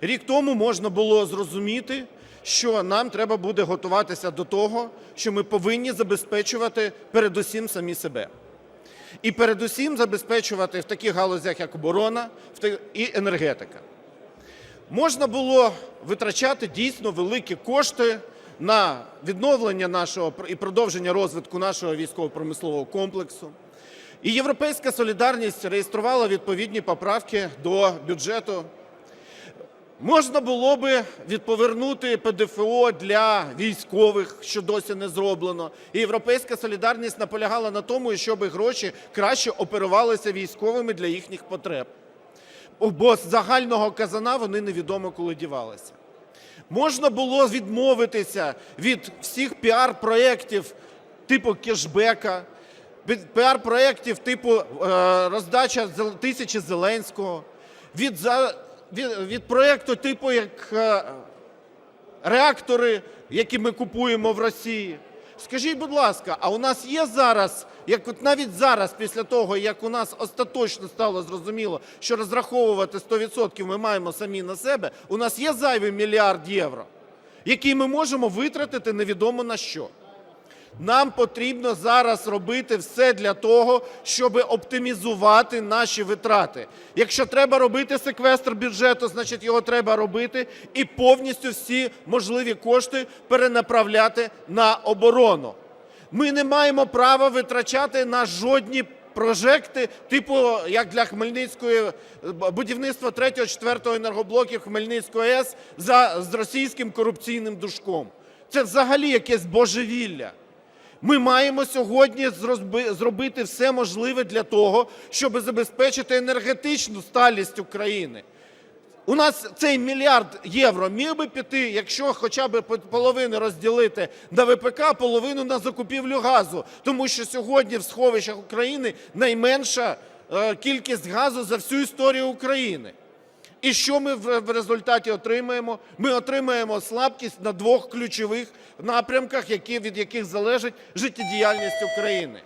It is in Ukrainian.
Рік тому можна було зрозуміти, що нам треба буде готуватися до того, що ми повинні забезпечувати передусім самі себе. І передусім забезпечувати в таких галузях, як оборона і енергетика. Можна було витрачати дійсно великі кошти на відновлення нашого і продовження розвитку нашого військово-промислового комплексу. І Європейська солідарність реєструвала відповідні поправки до бюджету. Можна було би відповернути ПДФО для військових, що досі не зроблено. І Європейська солідарність наполягала на тому, щоб гроші краще оперувалися військовими для їхніх потреб. Бо з загального казана вони невідомо коли дівалися. Можна було відмовитися від всіх піар-проєктів типу кешбека, піар-проєктів типу е, роздача тисячі Зеленського, від, від, від проєкту типу як е, реактори, які ми купуємо в Росії. Скажіть, будь ласка, а у нас є зараз, як от навіть зараз, після того, як у нас остаточно стало зрозуміло, що розраховувати 100% ми маємо самі на себе, у нас є зайвий мільярд євро, який ми можемо витратити невідомо на що. Нам потрібно зараз робити все для того, щоб оптимізувати наші витрати. Якщо треба робити секвестр бюджету, значить його треба робити і повністю всі можливі кошти перенаправляти на оборону. Ми не маємо права витрачати на жодні прожекти, типу як для Хмельницької будівництва 3-4 енергоблоків Хмельницької АЕС за з російським корупційним душком. Це взагалі якесь божевілля. Ми маємо сьогодні зробити все можливе для того, щоб забезпечити енергетичну сталість України. У нас цей мільярд євро міг би піти, якщо хоча б половину розділити на ВПК, половину на закупівлю газу, тому що сьогодні в сховищах України найменша е, кількість газу за всю історію України. І що ми в результаті отримаємо? Ми отримаємо слабкість на двох ключових напрямках, від яких залежить життєдіяльність України.